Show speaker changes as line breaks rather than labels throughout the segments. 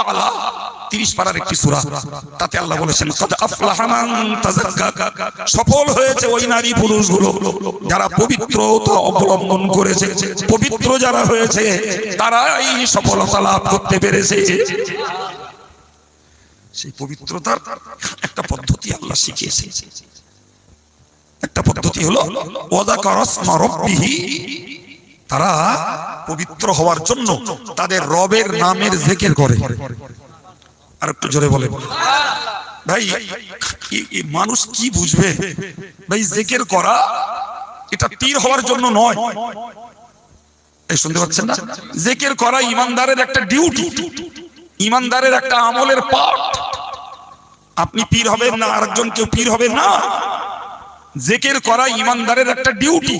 আলা 30 পারার একটি সূরা। তাতে আল্লাহ বলেছেন সফল হয়েছে ওই নারী পুরুষগুলো, যারা পবিত্রতা অবলম্বন করেছে। পবিত্র যারা হয়েছে, তারাই সফলতা লাভ করতে পেরেছে। সেই পবিত্রতার একটা পদ্ধতি আল্লাহ শিখিয়েছে। একটা পদ্ধতি হলো ওয়াদাকারাসমা রাব্বিহি তারা পবিত্র হওয়ার জন্য তাদের রবের নামের জেকের করে। আর একটু জোরে বলে। ভাই মানুষ কি বুঝবে? ভাই, জেকের করা এটা পীর হওয়ার জন্য নয়। শুনতে পাচ্ছেন জিকির করা একটা একটা আমলের আপনি হবেন না, আরেকজন কেউ পীর হবে না। জেকের করা ইমানদারের একটা ডিউটি।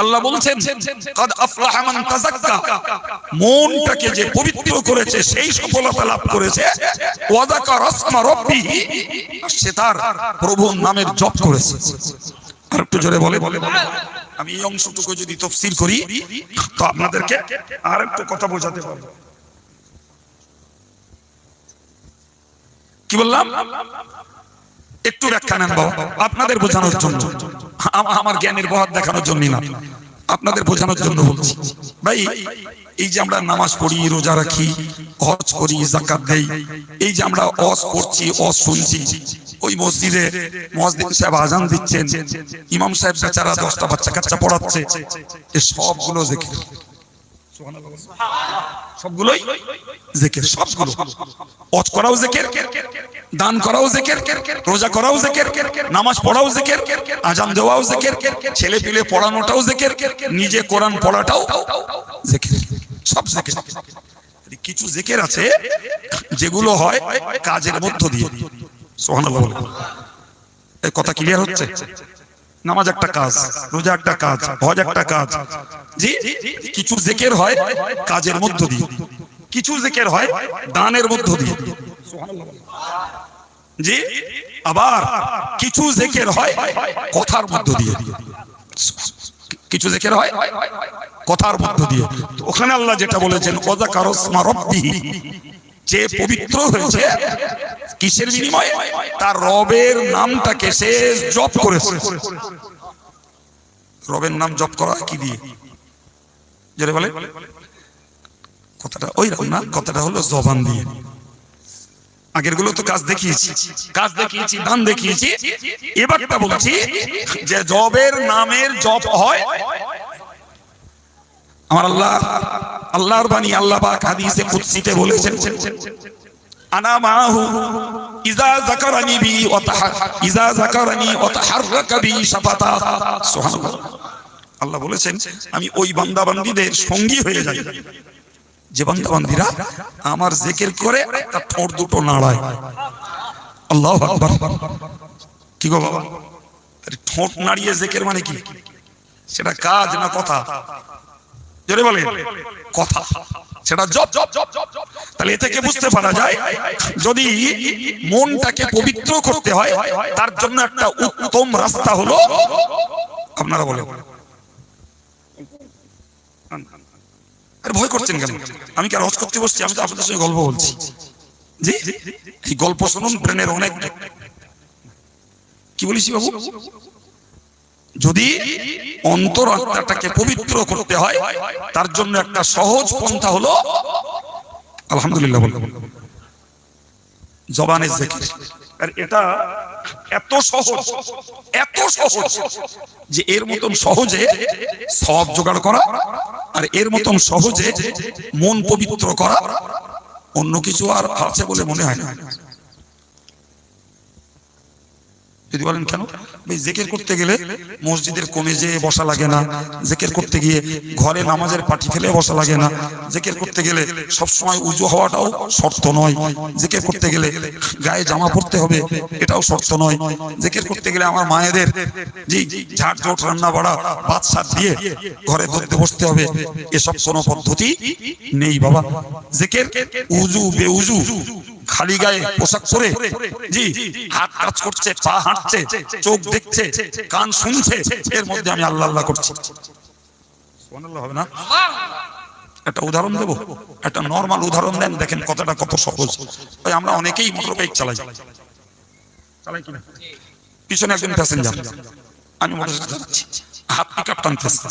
আল্লাহ বলছেন, কাদ আফলাহা মান তাযাক্কা। মনটাকে যে পবিত্র করেছে, সেই সফলতা লাভ করেছে। ওয়াদাকা রাসমা রাব্বিহি, আর সে তার প্রভুর নামের জপ করেছে। আর একটু জোরে বলে আমি এই অংশটুকু যদি তফসির করি, তো আপনাদেরকে আর একটু কথা বোঝাতে পারব। কি বললাম? একটু ব্যাখ্যা নেন বাবা। আপনাদের বোঝানোর জন্য। আমার জ্ঞানের বহার দেখানোর জন্য না। আপনাদের বোঝানোর জন্য বলছি। ভাই, এই যে আমরা নামাজ পড়ি, রোজা রাখি, হজ করি জাকাত দেই, এই যে আমরা অস করছি অস শুনছি, ওই মসজিদে মসজিদ সাহেব আজান দিচ্ছেন, ইমাম সাহেব বেচারা দশটা বাচ্চা কাচ্চা পড়াচ্ছে, এ সবগুলো দেখে। সবগুলোই জেকের সবগুলো। অজ করাও জেকের দান করাও জেকের রোজা করাও জেকের নামাজ পড়াও জেকের আজান দেওয়াও জেকের ছেলে পিলে পড়ানোটাও জেকের নিজে কোরআন পড়াটাও জেকের সব জেকের। কিছু জেকের আছে যেগুলো হয় কাজের মধ্য দিয়ে। সোহানাল্লাহ বলে কথা ক্লিয়ার হচ্ছে? নামাজ একটা কাজ, রোজা একটা কাজ, হজ একটা কাজ। জি, কিছু জেকের হয় কাজের মধ্য দিয়ে। কিছু জেকের হয় দানের মধ্য দিয়ে। জি, আবার কিছু জেকের হয় কথার মধ্য দিয়ে। কিছু জেকের হয় কথার মধ্য দিয়ে। ওখানে আল্লাহ যেটা বলেছেন ওদা কারসমা রব্বি যে পবিত্র হয়েছে কিসের বিনিময়ে? তার রবের নামটাকে সে জপ করেছে। রবের নাম জপ করা কি দিয়ে? যেটা বলে কথাটা ওই রকম না কথাটা হলো জবান দিয়ে। আগেরগুলো তো কাজ দেখিয়েছি। কাজ দেখিয়েছি দান দেখিয়েছি। এবারটা বলছি যে জবের নামের জপ হয় আমার আল্লাহ, আল্লাহর বাণী আল্লাহ পাক হাদিসে কুদসিতে বলেছেন, আনা মাহু ইজা যাকারানি বি ওয়া তাহা, ইজা যাকারানি ওয়া তাহাররাকা বি শাফাতা। সুবহানাল্লাহ। আল্লাহ বলেছেন, আমি ওই বান্দা বান্দীদের সঙ্গী হয়ে যাই। যে বান্দা বান্দীরা আমার জিকির করে তার ঠোঁট দুটো নাড়ায়। আল্লাহু আকবার। কি গো বাবা? ঠোঁট নাড়িয়ে জিকির মানে কি? সেটা কাজ না কথা? কথা। সেটা জব তাহলে এ থেকে বুঝতে পারা যায়, যদি মনটাকে পবিত্র করতে হয়, তার জন্য একটা উত্তম রাস্তা হলো, আপনারা বলে ভয় করছেন কেন? আমি কি আর হজ করতে বসছি? আমি তো আপনাদের সঙ্গে গল্প বলছি। জি? এই গল্প শুনুন, ব্রেনের অনেক কি বলিস বাবু? যদি অন্তর আত্মাটাকে পবিত্র করতে হয়, তার জন্য একটা সহজ পন্থা হলো, আলহামদুলিল্লাহ জবানের জিকির। আর এটা এত সহজ এত সহজ যে এর মতন সহজে সব জোগাড় করা আর এর মতন সহজে মন পবিত্র করা অন্য কিছু আর আছে বলে মনে হয় না। যদি বলেন কেন? ভাই, জেকের করতে গেলে মসজিদের কোণে যেয়ে বসা লাগে না। জেকের করতে গিয়ে ঘরে নামাজের পাটি ফেলে বসা লাগে না। জেকের করতে গেলে সব সময় উজু হওয়াটাও শর্ত নয়। জেকের করতে গেলে গায়ে জামা পরতে হবে, এটাও শর্ত নয়। জেকের করতে গেলে আমার মায়েদের জি ঝাড় ঝোট রান্না বাড়া সাত দিয়ে ঘরে ধরতে বসতে হবে। এসব কোনো পদ্ধতি নেই বাবা। জেকের উজু, বেউজু খালি গায়ে পোশাক পরে জি হাত কাজ করছে পা হাঁটছে চোখ দেখছে কান শুনছে এর মধ্যে আমি আল্লাহ আল্লাহ করছি। হবে না? একটা উদাহরণ দেবো? একটা নর্মাল উদাহরণ দেন দেখেন কতটা কত সহজ। ওই আমরা অনেকেই মোটর বাইক চালাই। চালাই কিনা? পিছনে একজন প্যাসেঞ্জার আমি মোটর চালাচ্ছি। হাত পিক আপ টানতেছে।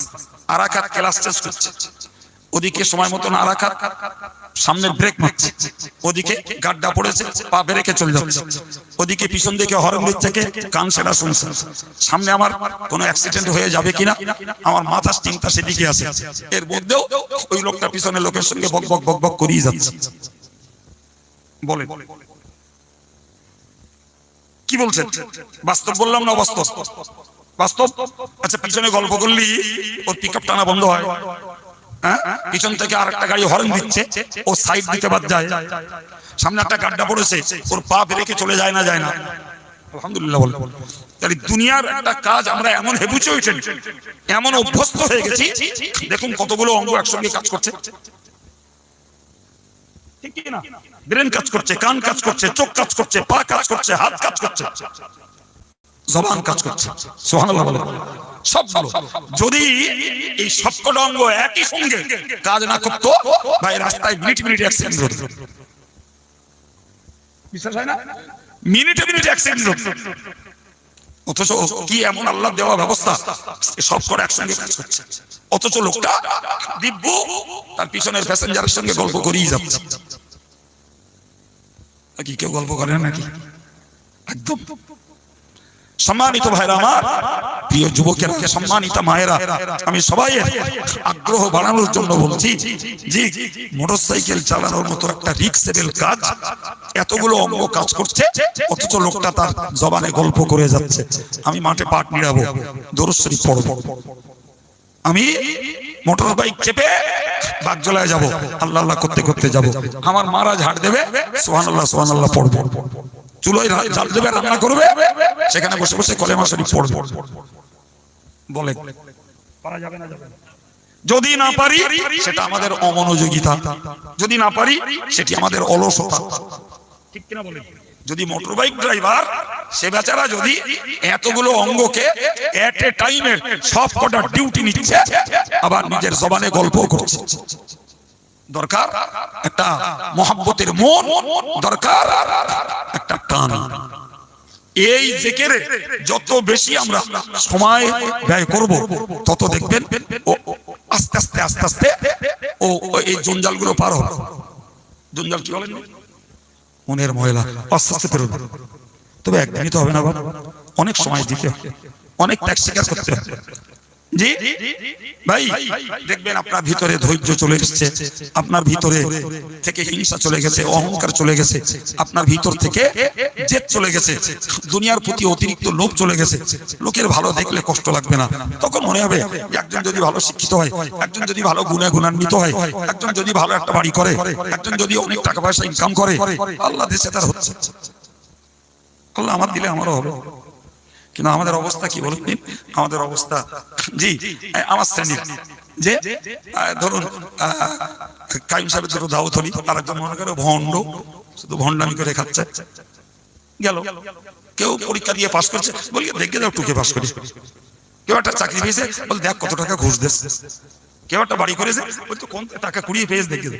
আর এক হাত ক্লাস করছে। ওদিকে সময় মতো আর এক হাত সামনে ব্রেক মারছে। ওদিকে গাড্ডা পড়েছে পা ব্রেকে চলে যাচ্ছে। ওদিকে পিছন দিকে হরন থেকে কান সেটা শুনছে। সামনে আমার কোনো অ্যাক্সিডেন্ট হয়ে যাবে কিনা? আমার মাথা চিন্তা সেদিকে আছে। এর মধ্যেও ওই লোকটা পিছনে লোকের সঙ্গে বক বক বক বক করিয়ে যাচ্ছে। বলে কি বলছেন? বাস্তব বললাম না বাস্তব বাস্তব? আচ্ছা পিছনে গল্প করলি ওর পিক টানা বন্ধ হ্যাঁ। পিছন থেকে আর একটা গাড়ি হর্ন দিচ্ছে, ও সাইড দিতে বাদ যায়। সামনে একটা গাড্ডা পড়েছে, ওর পা বেরেকে চলে যায় না যায় না। আলহামদুলিল্লাহ বলে। দুনিয়ার কাজ আমরা এমন এমন অভ্যস্ত হয়ে গেছি, দেখুন কতগুলো একসঙ্গে কাজ করছে। ব্রেন কাজ করছে, কান কাজ করছে, চোখ কাজ করছে, পা কাজ করছে, হাত কাজ করছে। জবান কাজ করছে। সবগুলো। যদি এই সবকটা অঙ্গ একই সঙ্গে কাজ না করতো, ভাই, রাস্তায় মিনিট মিনিট অ্যাক্সিডেন্ট হতো। বিশ্বাস হয় না? মিনিটে মিনিটে অ্যাক্সিডেন্ট হতো। অথচ কি এমন আল্লাহ দেওয়া ব্যবস্থা? সব একসঙ্গে কাজ করছে। অথচ লোকটা দিব্য, তার পিছনের প্যাসেঞ্জারের সঙ্গে গল্প করেই যাচ্ছে। কি কেউ গল্প করে নাকি? একদম। সম্মানিত ভাইরা আমার, প্রিয় যুবকেরা সম্মানিত মায়েরা, আমি সবাই আগ্রহ বাড়ানোর জন্য বলছি যে মোটরসাইকেল চালানোর মতো একটা রিক্সেবল কাজ এতগুলো অঙ্গ কাজ করছে, অথচ লোকটা তার জবানে গল্প করে যাচ্ছে। আমি মাঠে পাট নিড়াবো, দরশ্বরী পড়ব আমি মোটর বাইক চেপে বাগজলায় যাব, আল্লাহ আল্লাহ করতে করতে যাব। আমার মারা ঝাড় দেবে সোহান আল্লাহ সোহান আল্লাহ পড়ব। চুলোয় জাল দেবে রান্না করবে। সেখানে বসে বসে কলেমা শরীফ পড়বে। বলে পারা যাবে না যাবে যদি না পারি সেটা আমাদের অমনোযোগিতা। যদি না পারি সেটি আমাদের অলসতা। ঠিক কিনা বলেন? যদি মোটর বাইক ড্রাইভার সে বেচারা যদি এতগুলো অঙ্গকে এট এ টাইমে সব কটা ডিউটি নিচ্ছে আবার নিজের জবানে গল্প করছে। দরকার, একটা মহাব্বতের মন দরকার, একটা টান। এই জেকেরে যত বেশি আমরা সময় ব্যয় করব, তত দেখবেন ও আস্তে আস্তে আস্তে আস্তে, ও এই জঞ্জালগুলো পার হবে জঞ্জাল কি বলেন মনের ময়লা, আস্তে আস্তে পেরোবে তবে একদিনই তো হবে না বাবা। অনেক সময় দিতে হবে অনেক ত্যাগ স্বীকার করতে হবে দুনিয়ার প্রতি অতিরিক্ত লোভ চলে গেছে। লোকের ভালো দেখলে কষ্ট লাগবে না। তখন মনে হবে, একজন যদি ভালো শিক্ষিত হয়, একজন যদি ভালো গুণে গুণান্বিত হয়, একজন যদি ভালো একটা বাড়ি করে, একজন যদি অনেক টাকা পয়সা ইনকাম করে, আল্লাহ দেশে তার হচ্ছে। আল্লাহ আমার দিলে আমারও হবে। কিন্তু আমাদের অবস্থা কি বলুন আমাদের অবস্থা, জি আমার শ্রেণির, যে ধরুন কাইম সাহেবের দুটো দাওয়াত হলি আর একজন মনে করে ভণ্ড, শুধু ভণ্ডামি করে খাচ্ছে। গেল। কেউ পরীক্ষা দিয়ে পাস করছে বলি দেখে যাও টুকে পাস করি। কেউ একটা চাকরি পেয়েছে বল দেখ কত টাকা ঘুষ দিস। কেউ একটা বাড়ি করেছে বল তো কোন টাকা কুড়িয়ে পেয়েছে, দেখে দে।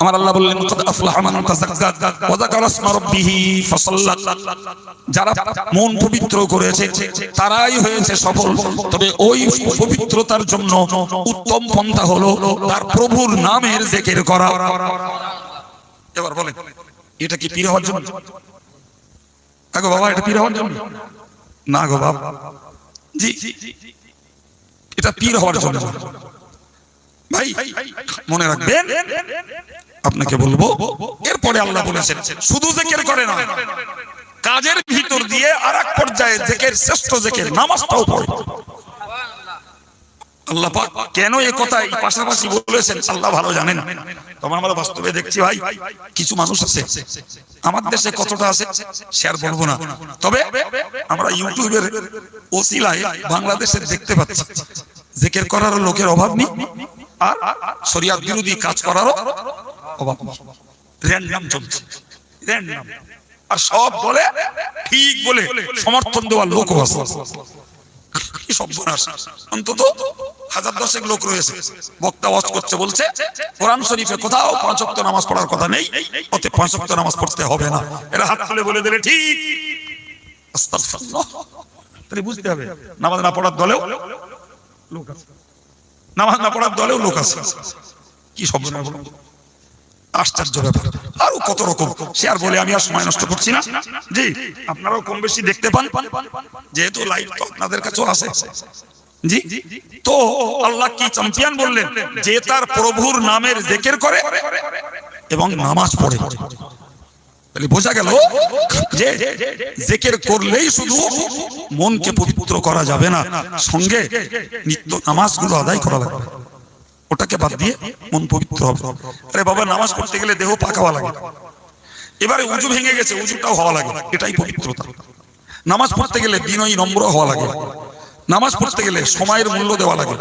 আমার আল্লাহ বললেন, কদ আফলাহা মান তাযাক্কা ওয়া যাকারা ইসমা রাব্বিহি ফাসাল্লা যারা মন পবিত্র করেছে, তারাই হয়েছে সফল। তবে ওই পবিত্রতার জন্য উত্তম পন্থা হলো তার প্রভুর নামের জিকির করা। এবার বলেন, এটা কি পীর হওয়ার জন্য? আগো বাবা, এটা পীর হওয়ার জন্য? না গো বাবা। জি। এটা পীর হওয়ার জন্য। ভাই, মনে রাখবেন, আপনাকে বলব, এরপরে আল্লাহ বলেছেন, শুধু জেকের করে না কাজের ভিতর দিয়ে আর এক পর্যায়ে জেকের, শ্রেষ্ঠ জেকের নামাজটাও পড়ে। আল্লাহ কেন এ কথা এই পাশাপাশি বলেছেন, আল্লাহ ভালো জানেন। তবে আমরা বাস্তবে দেখছি, ভাই, কিছু মানুষ আছে, আমার দেশে কতটা আছে শেয়ার বলব না। তবে আমরা ইউটিউবের ওসিলায় বাংলাদেশের দেখতে পাচ্ছি, জেকের করার লোকের অভাব নেই। আর শরিয়াত বিরোধী কাজ করারও অভাব। র্যান্ডাম চলছে। র্যান্ডাম। আর সব বলে ঠিক বলে সমর্থন দেওয়ার লোকও আছে। কি সর্বনাশ। অন্তত হাজার দশেক লোক রয়েছে। বক্তা ওয়াজ করছে, বলছে, কোরআন শরীফে কোথাও পাঁচ নামাজ পড়ার কথা নেই ওতে পাঁচ নামাজ পড়তে হবে না। এরা হাত তুলে বলে দিলে ঠিক। বুঝতে হবে, নামাজ না পড়ার দলেও লোক আছে। নামাজ না পড়ার দলেও লোক আছে। কি সর্বনাশ বলুন? আশ্চর্য ব্যাপার। আরও কত রকম। সে আর বলে, আমি আর সময় নষ্ট করছি না। জি, আপনারাও কম বেশি দেখতে পান। যেহেতু লাইভ তো আপনাদের কাছেও আছে। জি, তো আল্লাহ কি চ্যাম্পিয়ন বললেন? যে তার প্রভুর নামের জেকের করে এবং নামাজ পড়ে। তাহলে বোঝা গেল যে জেকের করলেই শুধু মনকে পবিত্র করা যাবে না সঙ্গে নিত্য নামাজগুলো আদায় করা লাগবে। ওটাকে বাদ দিয়ে মন পবিত্র হবে। আরে বাবা নামাজ পড়তে গেলে দেহ পাকা হওয়া লাগে। এবারে উজু ভেঙে গেছে উজুটাও হওয়া লাগে। এটাই পবিত্রতা। নামাজ পড়তে গেলে বিনয়ী নম্র হওয়া লাগে। নামাজ পড়তে গেলে সময়ের মূল্য দেওয়া লাগে।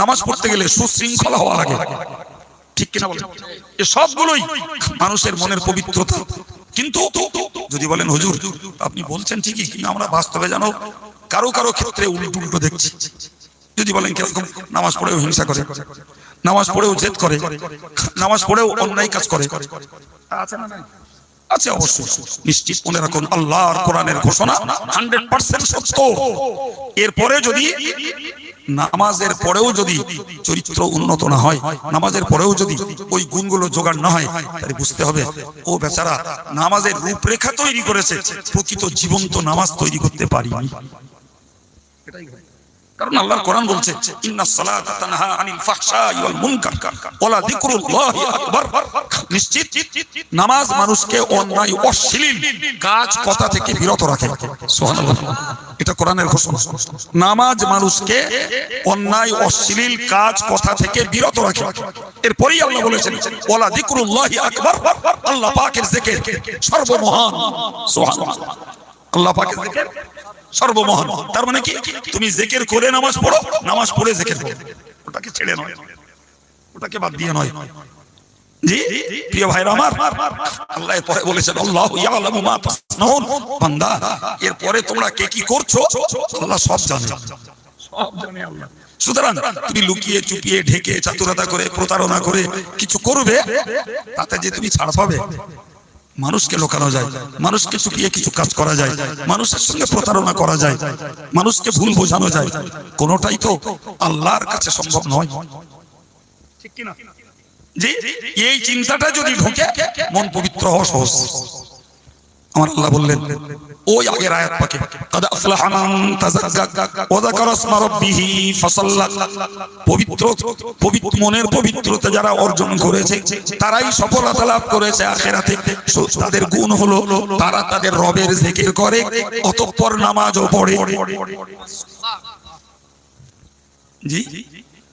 নামাজ পড়তে গেলে সুশৃঙ্খলা হওয়া লাগে। ঠিক কিনা বলেন? এ সবগুলোই মানুষের মনের পবিত্রতা। কিন্তু যদি বলেন, হুজুর, আপনি বলছেন ঠিকই, কিন্তু আমরা বাস্তবে জানো কারও কারও ক্ষেত্রে উল্টো উল্টো দেখছি। যদি বলেন কীরকম, নামাজ পড়েও হিংসা করে, নামাজ পড়েও জেদ করে, নামাজ পড়েও অন্যায় কাজ করে। আছে না নাই? আছে অবশ্যই। নিশ্চিত মনে রাখুন, আল্লাহর কোরআনের ঘোষণা হান্ড্রেড পার্সেন্ট সত্য। এরপরে যদি নামাজের পরেও যদি চরিত্র উন্নত না হয়, নামাজের পরেও যদি ওই গুণগুলো জোগাড় না হয়, তাহলে বুঝতে হবে, ও বেচারা নামাজের রূপরেখা তৈরি করেছে, প্রকৃত জীবন্ত নামাজ তৈরি করতে পারিনি। কারণ আল্লাহর কোরআন বলছে, ইন্না সালাতা তানহা আনিল ওয়াল মুনকার ওয়ালা যিকরুল্লাহি আকবার। নিশ্চিত, নামাজ মানুষকে অন্যায়, অশ্লীল কাজ, কথা থেকে বিরত রাখে। সুবহানাল্লাহ। এটা কোরআনের ঘোষণা। নামাজ মানুষকে অন্যায়, অশ্লীল কাজ, কথা থেকে বিরত রাখে। এরপরেই আল্লাহ বলেছেন, ওয়ালা যিকরুল্লাহি আকবার আল্লাহ পাকের জিকির সর্বমহান। সুবহানাল্লাহ। আল্লাহ জিকির সর্বমহান। তার মানে কি? তুমি জেকের করে নামাজ পড়ো নামাজ পড়ে জেকের করো। ওটাকে ছেড়ে নয়। ওটাকে বাদ দিয়ে নয়। জি প্রিয় ভাইরা আমার আল্লাহ পরে বলেছেন আল্লাহ ইয়ালামু মা তাসনাউন। বান্দা এরপরে তোমরা কে কি করছ? আল্লাহ সব জানে। সব জানে আল্লাহ। সুতরাং তুমি লুকিয়ে চুপিয়ে ঢেকে চাতুরতা করে প্রতারণা করে কিছু করবে তাতে যে তুমি ছাড় পাবে। মানুষকে লোকানো যায় মানুষকে চুকিয়ে কিছু কাজ করা যায় মানুষের সঙ্গে প্রতারণা করা যায় মানুষকে ভুল বোঝানো যায়। কোনোটাই তো আল্লাহর কাছে সম্ভব নয়। ঠিক কিনা? যে এই চিন্তাটা যদি ঢুকে মন পবিত্র হওয়া সহজ। আমার আল্লাহ বললেন ওই আগের আয়াত পাকে। কাদ আফলাহা মান তাযাক্কা ওয়া যাকারা ইসমা রাব্বিহি ফাসাল্লা। পবিত্র পবিত্র মনের পবিত্রতা যারা অর্জন করেছে তারাই সফলতা লাভ করেছে আখেরাতে। তাদের গুণ হলো তারা তাদের রবের জিকির করে অতঃপর নামাজও পড়ে। জি?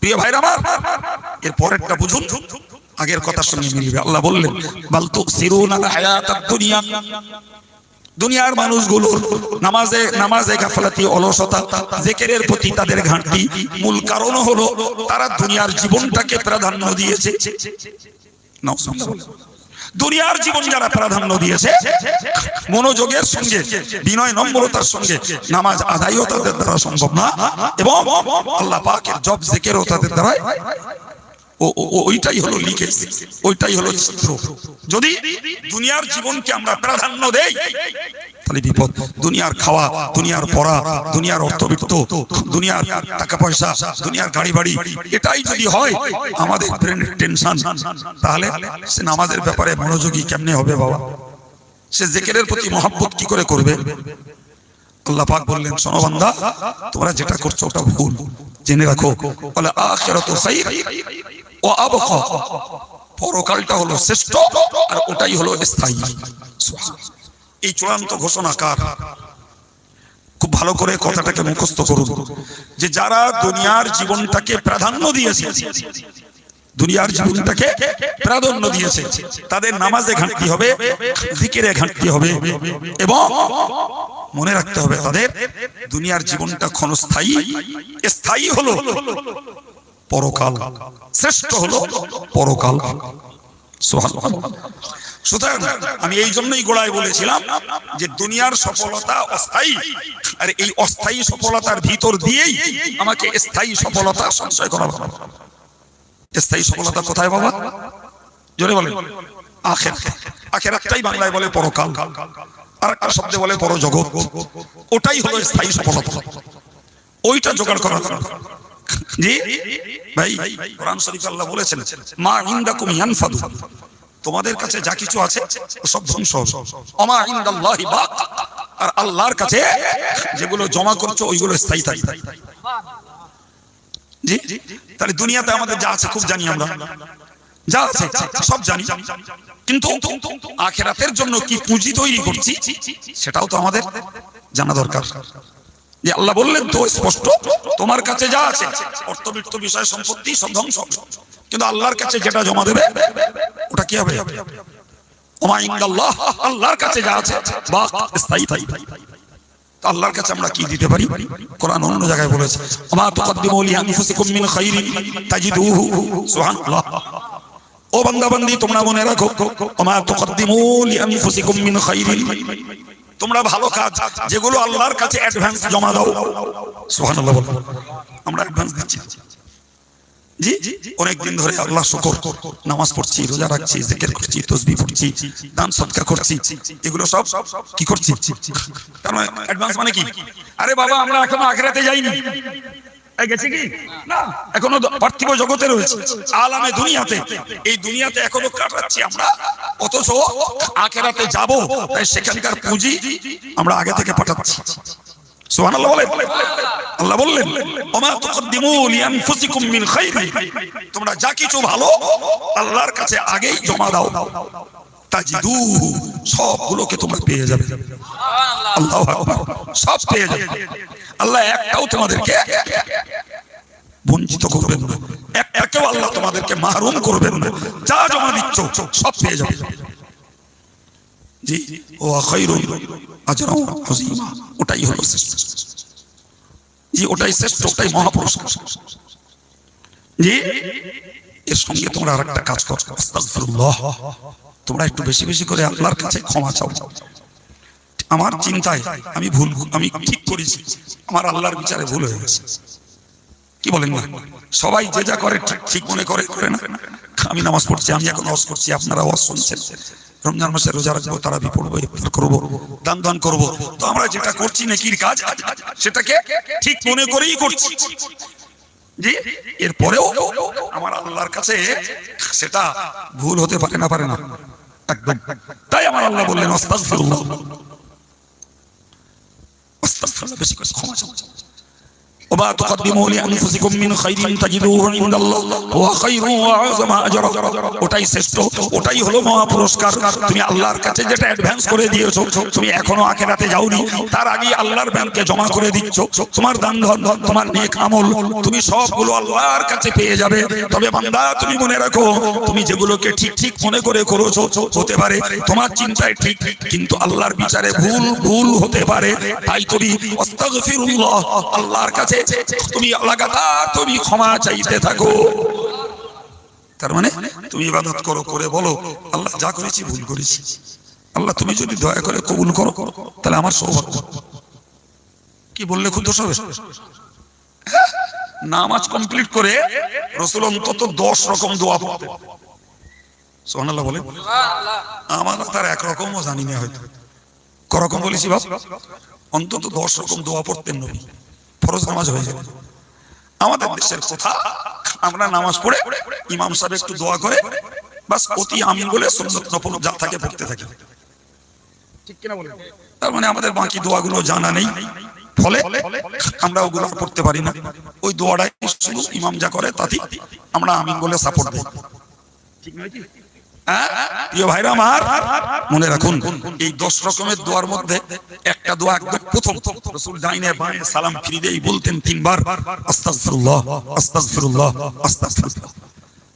প্রিয় আমার, এর পরেরটা বুঝুন, আগের কথার সঙ্গে মিলবে। আল্লাহ বললেন দুনিয়ার মানুষগুলোর নামাজে নামাজে গাফলাতি, অলসতা, জেকেরের প্রতি তাদের ঘাটতি মূল কারণ হলো, তারা দুনিয়ার জীবনটাকে প্রাধান্য দিয়েছে। দুনিয়ার জীবন যারা প্রাধান্য দিয়েছে, মনোযোগের সঙ্গে, বিনয় নম্রতার সঙ্গে, নামাজ আদায়ও তাদের দ্বারা সম্ভব না। এবং আল্লাহ পাকের জব জেকেরও তাদের দ্বারা ওইটাই হলো লিকেজ ওইটাই হলো চিত্র। যদি দুনিয়ার জীবনকে আমরা প্রাধান্য দেই, তাহলে বিপদ, দুনিয়ার খাওয়া, দুনিয়ার পড়া, দুনিয়ার অর্থবিত্ত, দুনিয়ার টাকা পয়সা দুনিয়ার গাড়ি বাড়ি এটাই যদি হয়, আমাদের ব্রেনের টেনশন তাহলে সে নামাজের ব্যাপারে মনোযোগী কেমনে হবে বাবা? সে জেকেরের প্রতি মহাব্বত কি করে করবে? আল্লাহ পাক বললেন, শোনো তোমরা যেটা করছ ওটা ভুল। জেনে রাখো, বলে আখিরাতু খাইর ও আবকা পরকালটা হলো শ্রেষ্ঠ আর ওটাই হলো স্থায়ী। এই চূড়ান্ত ঘোষণা কার? খুব ভালো করে কথাটাকে মুখস্থ করুন, যে যারা দুনিয়ার জীবনটাকে প্রাধান্য দিয়েছে দুনিয়ার জীবনটাকে প্রাধান্য দিয়েছে। তাদের নামাজে ঘাটতি হবে? জিকিরে ঘাটতি হবে? এবং মনে রাখতে হবে, তাদের দুনিয়ার জীবনটা ক্ষণস্থায়ী, স্থায়ী হলো পরকাল, শ্রেষ্ঠ হলো পরকাল। সুতরাং আমি এই জন্যই গোড়ায় বলেছিলাম যে দুনিয়ার সফলতা অস্থায়ী, আর এই অস্থায়ী সফলতার ভিতর দিয়েই আমাকে স্থায়ী সফলতা সঞ্চয় করা স্থায়ী সফলতা কোথায় বাবা? জোরে বলেন। আখের আখের একটাই বাংলায় বলে পরকাল। আর একটা শব্দে বলে পরজগৎ। ওটাই হলো স্থায়ী সফলতা। ওইটা জোগাড় করা জি? ভাই, কোরআন শরীফ আল্লাহ বলেছেন, মা ইনদাকুম ইয়ানফাদু। তোমাদের কাছে যা কিছু আছে, সব ধ্বংস। অমা ইনদাল্লাহি বাক। আর আল্লাহর কাছে যেগুলো জমা করছ, ওইগুলো স্থায়ী থাকবে। জি তাহলে দুনিয়াতে আমাদের যা আছে খুব জানি আমরা। যা আছে, সব জানি। কিন্তু আখেরাতের জন্য কি পুঁজি তৈরি করছি, সেটাও তো আমাদের জানা দরকার। যে আল্লাহ বললেন, তো স্পষ্ট, তোমার কাছে যা আছে, অর্থবিত্ত বিষয়, সম্পত্তি, সব ধ্বংস কিন্তু আল্লাহর কাছে যেটা জমা দেবে, ওটা কি হবে? আল্লাহর কাছে যা আছে বা স্থায়ী আল্লাহর কাছে আমরা কি দিতে পারি? কোরআন অন্য জায়গায় বলেছে, আমা তুকদ্দিমু লি আনফুসিকুম মিন খাইরিন তাজিদুহু। সুবহানাল্লাহ। ও বান্দা বান্দি তোমরা মনে রাখো, আমা তুকদ্দিমু লি আনফুসিকুম মিন খাইরিন। তোমরা ভালো কাজ, যেগুলো আল্লাহর কাছে অ্যাডভান্স জমা দাও। সুবহানাল্লাহ বলো। আমরা অ্যাডভান্স দিচ্ছি। জি অনেক দিন ধরে আল্লাহ শুকর। নামাজ পড়ছি রোজা রাখছি জিকির করছি তসবিহ পড়ছি দান সদকা করছি। এগুলো সব কি করছি? তার মানে অ্যাডভান্স মানে কি? আরে বাবা আমরা এখনও আখেরাতে যাইনি। কি? না এখনও পার্থিব জগতে রয়েছে আলামে দুনিয়াতে। এই দুনিয়াতে এখনও কাটাচ্ছি আমরা। অথচ আখেরাতে যাব তাই সেখানকার পুঁজি আমরা আগে থেকে পাঠাচ্ছি। বলেন। আল্লাহ বললেন ওমা তুকদ্দিমু লিআনফুসিকুম মিন খাইরি। তোমরা যা কিছু ভালো আল্লাহর কাছে আগেই জমা দাও। তাজিদু সবগুলোকে তোমরা পেয়ে যাবে। আল্লাহু আকবার সব পেয়ে যাবে। আল্লাহ একটাও তোমাদেরকে বঞ্চিত করবেন না। একটাকেও আল্লাহ তোমাদেরকে মাহরুম করবেন না। যা জমা দিচ্ছ সব পেয়ে যাবে। জি ও ওটাই জি ওটাই ওটাই জি এর সঙ্গে তোমরা আস্তাগফিরুল্লাহ। তোমরা একটু বেশি বেশি করে আল্লাহর কাছে ক্ষমা চাও। আমার চিন্তায় আমি ভুল, আমি ঠিক করেছি। আমার আল্লাহর বিচারে ভুল হয়ে গেছে। কি বলেন সবাই যে যা করে ঠিক ঠিক মনে করে করে না? আমি নামাজ পড়ছি, আমি এখন ওয়াজ করছি, আপনারা ওয়াজ শুনছেন। রমজান মাসে রোজা রাখব তারা পড়ব, ইফতার করব দান দান করব। তো আমরা যেটা করছি নাকির কাজ, সেটাকে ঠিক মনে করেই করছি। জি? এরপরেও আমার আল্লাহর কাছে সেটা ভুল হতে পারে না পারে না। একদম। তাই আমার আল্লাহ বললেন আস্তাগফিরুল্লাহ, বেশি করে ক্ষমা চাও। وما تقدموا لانفسكم من خير تجدوه عند الله هو خير واعظم اجرا ওটাই শ্রেষ্ঠ ওটাই হলো মহা পুরস্কার তুমি আল্লাহর কাছে যেটা অ্যাডভান্স করে দিয়েছো তুমি এখনো আখেরাতে যাওনি তার আগে আল্লাহর ব্যাংকে জমা করে দিচ্ছ তোমার দান ধন তোমার নেক আমল তুমি সবগুলো আল্লাহর কাছে পেয়ে যাবে তবে বান্দা তুমি মনে রাখো তুমি যেগুলোকে ঠিক ঠিক মনে করে করেছো হতে পারে তোমার চিন্তায় ঠিক কিন্তু আল্লাহর বিচারে ভুল ভুল হতে পারে তাই তুমি আস্তাগফিরুল্লাহ আল্লাহর কাছে তুমি লাগাতার তুমি ক্ষমা চাইতে থাকো। তার মানে তুমি ইবাদত করো, করে বলো, আল্লাহ যা করেছি ভুল করেছি। আল্লাহ তুমি যদি দয়া করে কবুল করো, তাহলে আমার সৌভাগ্য। কি বললে খুব দোষ হবে? নামাজ কমপ্লিট করে রসুল অন্তত দশ রকম দোয়া পড়তেন সোহানাল্লাহ বলেন, আমার তার একরকমও জানি না হয়তো। করকম বলেছি বাপ? অন্তত দশ রকম দোয়া পড়তেন নবী। ফরজ নামাজ হয়ে যাবে। আমাদের দেশের কথা আমরা নামাজ পড়ে ইমাম সাহেব একটু দোয়া করে বাস অতি আমিন বলে সুন্নত নফল যা থাকে পড়তে থাকি। তার মানে আমাদের বাকি দোয়াগুলো জানা নেই। ফলে আমরা ওগুলো পড়তে পারি না। ওই দোয়াটাই শুধু ইমাম যা করে তাতেই আমরা আমিন বলে সাপোর্ট দিই। হ্যাঁ? প্রিয় আমার, মনে রাখুন দশ রকমের মধ্যে একটা প্রথম। সালাম বলতেন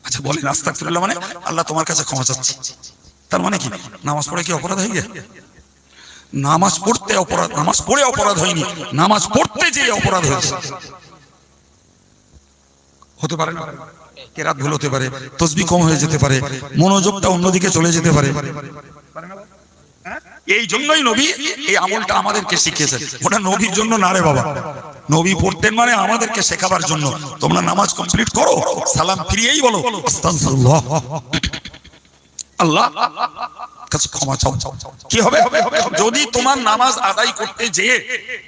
আচ্ছা মানে? আল্লাহ তোমার কাছে ক্ষমা চাচ্ছি। তার মানে কি? নামাজ পড়ে কি অপরাধ হয়ে নামাজ পড়তে অপরাধ, নামাজ পড়ে অপরাধ হয়নি, নামাজ পড়তে যে অপরাধ হয়েছে। হতে পারে না? কেরাত ভুল হতে পারে, তসবি কম হয়ে যেতে পারে, মনোযোগটা অন্যদিকে চলে যেতে পারে। এই জন্যই নবী এই আমলটা আমাদেরকে শিখিয়েছেন ওটা নবীর জন্য না রে বাবা। নবী পড়তেন মানে আমাদেরকে শেখাবার জন্য। তোমরা নামাজ কমপ্লিট করো, সালাম ফিরিয়েই বলো আল্লাহ। কাছে ক্ষমা চাও কি হবে? যদি তোমার নামাজ আদায় করতে যেয়ে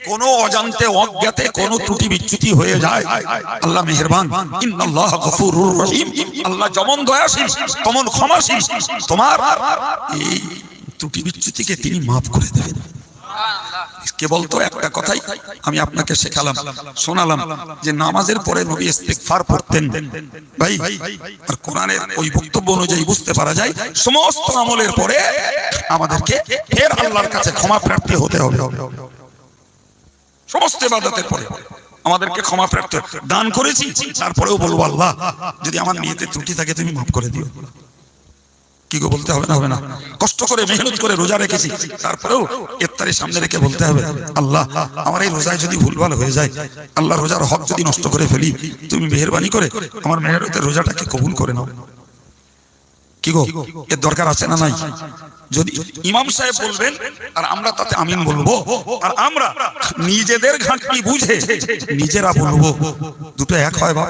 কোনো অজান্তে অজ্ঞাতে কোনো ত্রুটি বিচ্যুতি হয়ে যায়, আল্লাহ মেহেরবান। ইন্নাল্লাহ গফুরুর রহিম। আল্লাহ যেমন দয়াশীল, তেমন ক্ষমাশীল। তোমার এই ত্রুটি বিচ্যুতিকে তিনি মাফ করে দেবেন। সমস্ত আমলের পরে আমাদেরকে ফের আল্লাহর কাছে ক্ষমা প্রার্থী হতে হবে। সমস্ত পরে আমাদেরকে ক্ষমা প্রার্থী দান করেছি, তারপরেও বলব, আল্লাহ, যদি আমার নিয়তে ত্রুটি থাকে তুমি মাফ করে দিও। কি গো বলতে হবে না হবে না। কষ্ট করে, মেহনত করে রোজা রেখেছি। তারপরেও ইফতারি সামনে রেখে বলতে হবে, আল্লাহ, আমার এই রোজায় যদি ভুলভাল হয়ে যায়, আল্লাহ রোজার হক যদি নষ্ট করে ফেলি, তুমি মেহেরবানি করে আমার মেহনতের রোজাটাকে কবুল করে নাও। কি গো, এর দরকার আছে না নাই? যদি ইমাম সাহেব বলবেন, আর আমরা তাতে আমিন বলব, আর আমরা নিজেদের ঘাটতি বুঝে নিজেরা বলব, দুটো এক হয় বা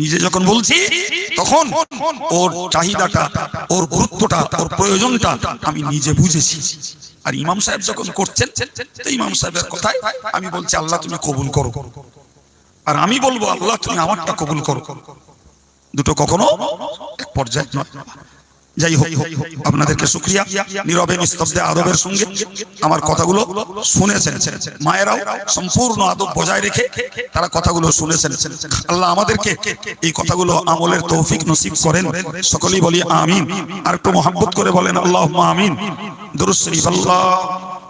নিজে যখন বলছি, তখন ওর চাহিদাটা, ওর গুরুত্বটা, ওর প্রয়োজনটা আমি নিজে বুঝেছি। আর ইমাম সাহেব যখন করছেন, তো ইমাম সাহেবের কথায় আমি বলছি, আল্লাহ তুমি কবুল করো। আর আমি বলব, আল্লাহ তুমি আমারটা কবুল করো। দুটো কখনো এক পর্যায়ে যাই হোক আপনাদেরকে শুক্রিয়া। নীরবে নিস্তব্ধে আদবের সঙ্গে আমার কথাগুলো শুনেছেন। মায়েরাও সম্পূর্ণ আদব বজায় রেখে তারা কথাগুলো শুনেছেন। আল্লাহ আমাদেরকে এই কথাগুলো আমলের তৌফিক নসিব করেন। সকলেই বলি আমিন। আর একটু মোহাম্মত করে বলেন আল্লাহ আমিন। শরীফ আল্লাহ।